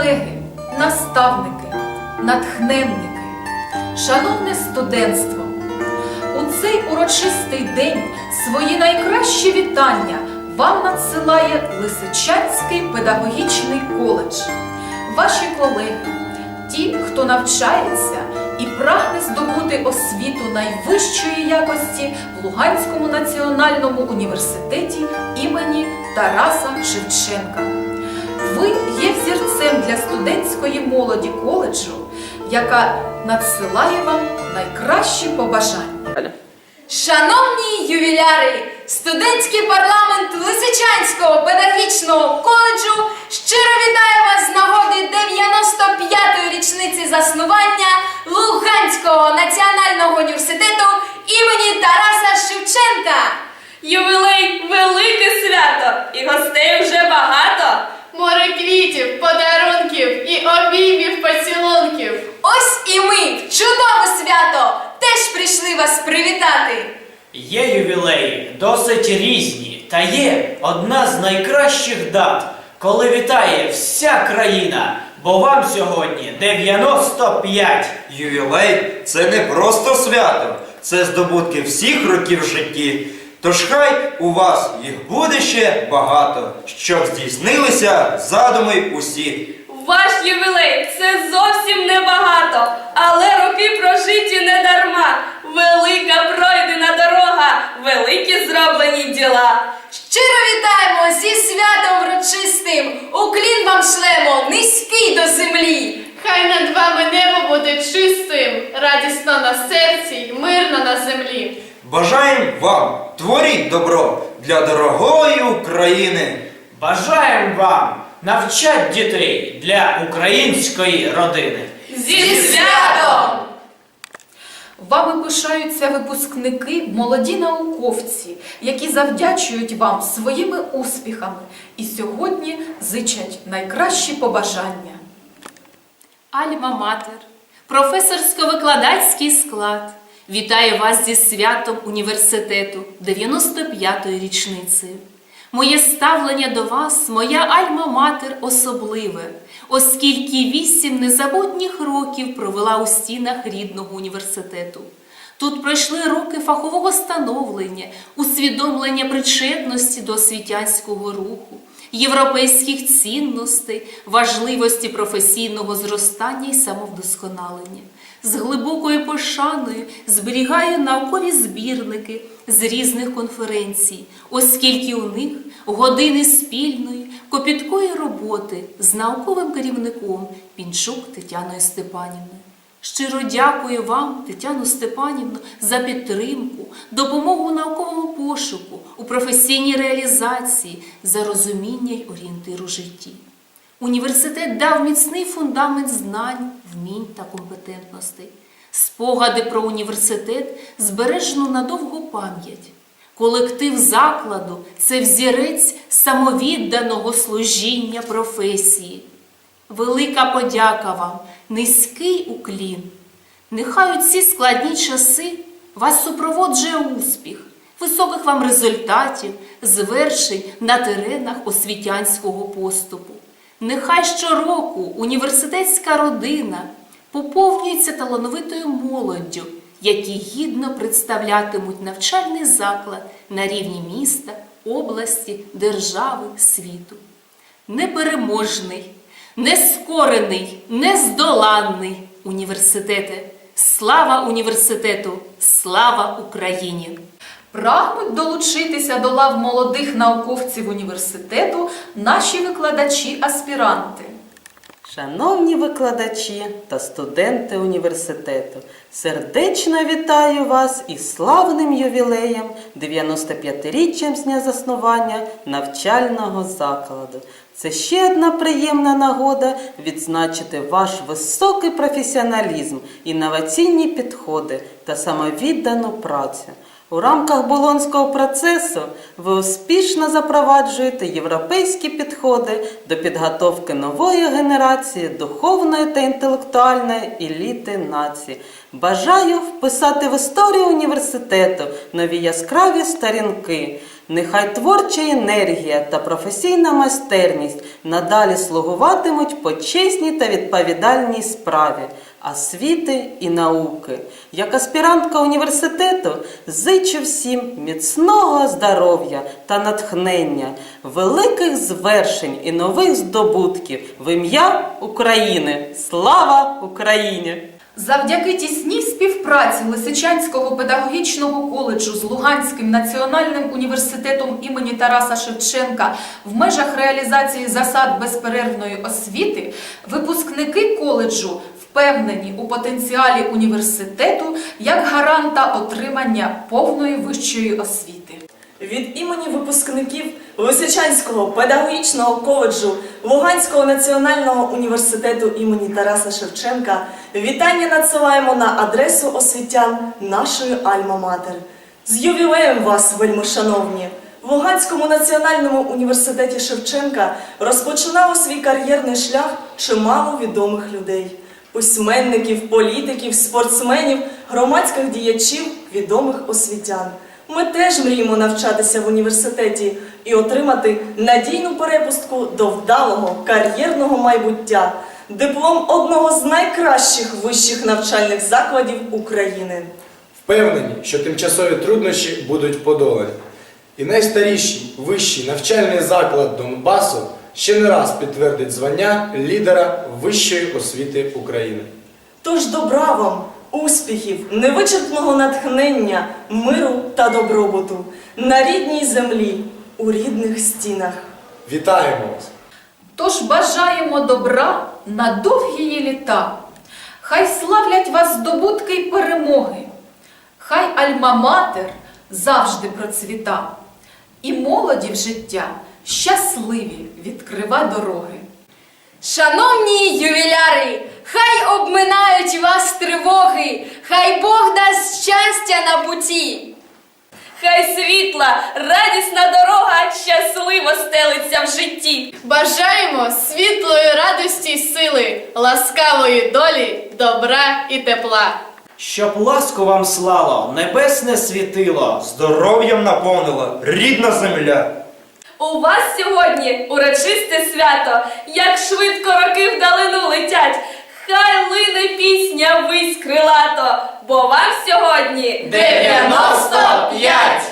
колеги, наставники, натхненники, шановне студентство, у цей урочистий день свої найкращі вітання вам надсилає Лисичанський педагогічний коледж. Ваші колеги, ті, хто навчається і прагне здобути освіту найвищої якості в Луганському національному університеті імені Тараса Шевченка. Ви є взірцем для студентської молоді коледжу, яка надсилає вам найкращі побажання. Шановні ювіляри, студентський парламент Лисичанського педагогічного коледжу щиро вітає вас з нагоди 95-ї річниці заснування Луганського національного університету імені Тараса Шевченка. Ювілей велике свято, і гостей вже багато. Море квітів, подарунків і обіймів поцілунків. Ось і ми в чудове свято теж прийшли вас привітати. Є ювілеї досить різні, та є одна з найкращих дат, коли вітає вся країна, бо вам сьогодні 95. Ювілей це не просто свято, це здобутки всіх років в житті. Тож хай у вас їх буде ще багато, щоб здійснилися задуми усі. Ваш ювілей це зовсім небагато, але роки прожиті не дарма. Велика пройдена дорога, великі зроблені діла. Щиро вітаємо зі святом врочистим! Уклін вам шлемо низький до землі! Хай над вами небо буде чистим, радісно на серці й мирно на землі. Бажаємо вам творіть добро для дорогої України. Бажаємо вам навчати дітей для української родини. Зі святом! Вами пишаються випускники, молоді науковці, які завдячують вам своїми успіхами і сьогодні зичать найкращі побажання. Альма-Матер, професорсько-викладацький склад вітає вас зі святом університету 95-ї річницею. Моє ставлення до вас, моя Альма-Матер особливе, оскільки вісім незабутніх років провела у стінах рідного університету. Тут пройшли роки фахового становлення, усвідомлення причетності до освітянського руху, європейських цінностей, важливості професійного зростання і самовдосконалення. З глибокою пошаною зберігаю наукові збірники з різних конференцій, оскільки у них години спільної, копіткої роботи з науковим керівником Пінчук Тетяною Степанівною. Щиро дякую вам, Тетяно Степанівно, за підтримку, допомогу у науковому пошуку, у професійній реалізації, за розуміння й орієнтир у житті. Університет дав міцний фундамент знань, вмінь та компетентностей. Спогади про університет збережено на довгу пам'ять. Колектив закладу це взірець самовідданого служіння професії. Велика подяка вам, низький уклін. Нехай у ці складні часи вас супроводжує успіх, високих вам результатів, звершень на теренах освітянського поступу. Нехай щороку університетська родина поповнюється талановитою молоддю, які гідно представлятимуть навчальний заклад на рівні міста, області, держави, світу. Непереможний, нескорений, нездоланний університете. Слава університету! Слава Україні! Прагнуть долучитися до лав молодих науковців університету наші викладачі-аспіранти. Шановні викладачі та студенти університету, сердечно вітаю вас із славним ювілеєм 95-річчям з дня заснування навчального закладу. Це ще одна приємна нагода відзначити ваш високий професіоналізм, інноваційні підходи та самовіддану працю. У рамках болонського процесу ви успішно запроваджуєте європейські підходи до підготовки нової генерації духовної та інтелектуальної еліти нації. Бажаю вписати в історію університету нові яскраві сторінки, Нехай творча енергія та професійна майстерність надалі слугуватимуть почесній та відповідальній справі освіти і науки. Як аспірантка університету зичу всім міцного здоров'я та натхнення, великих звершень і нових здобутків в ім'я України. Слава Україні! Завдяки тісній співпраці Лисичанського педагогічного коледжу з Луганським національним університетом імені Тараса Шевченка в межах реалізації засад безперервної освіти випускники коледжу впевнені у потенціалі університету як гаранта отримання повної вищої освіти. Від імені випускників Лисичанського педагогічного коледжу Луганського національного університету імені Тараса Шевченка вітання надсилаємо на адресу освітян нашої Альма-Матер. З ювілеєм вас, вельми шановні! В Луганському національному університеті Шевченка розпочинало свій кар'єрний шлях чимало відомих людей письменників, політиків, спортсменів, громадських діячів, відомих освітян. Ми теж мріємо навчатися в університеті і отримати надійну перепустку до вдалого кар'єрного майбуття, диплом одного з найкращих вищих навчальних закладів України. Впевнені, що тимчасові труднощі будуть подолані. І найстаріший вищий навчальний заклад Донбасу ще не раз підтвердить звання лідера вищої освіти України. Тож добра вам, успіхів, невичерпного натхнення, миру та добробуту на рідній землі, у рідних стінах. Вітаємо вас! Тож бажаємо добра на довгі її літа. Хай славлять вас здобутки й перемоги. Хай альма-матер завжди процвіта. І молоді в життя щасливі відкрива дороги. Шановні ювіляри, хай обминають вас тривоги, хай Бог дасть щастя на путі. Хай світла, радісна дорога щасливо стелиться в житті. Бажаємо світлої радості й сили, ласкавої долі, добра і тепла. Щоб ласку вам слало, небесне світило. Здоров'ям наповнила рідна земля. У вас сьогодні урочисте свято, як швидко роки вдалину летять. Хай лине пісня вись крилато, бо вам сьогодні 95!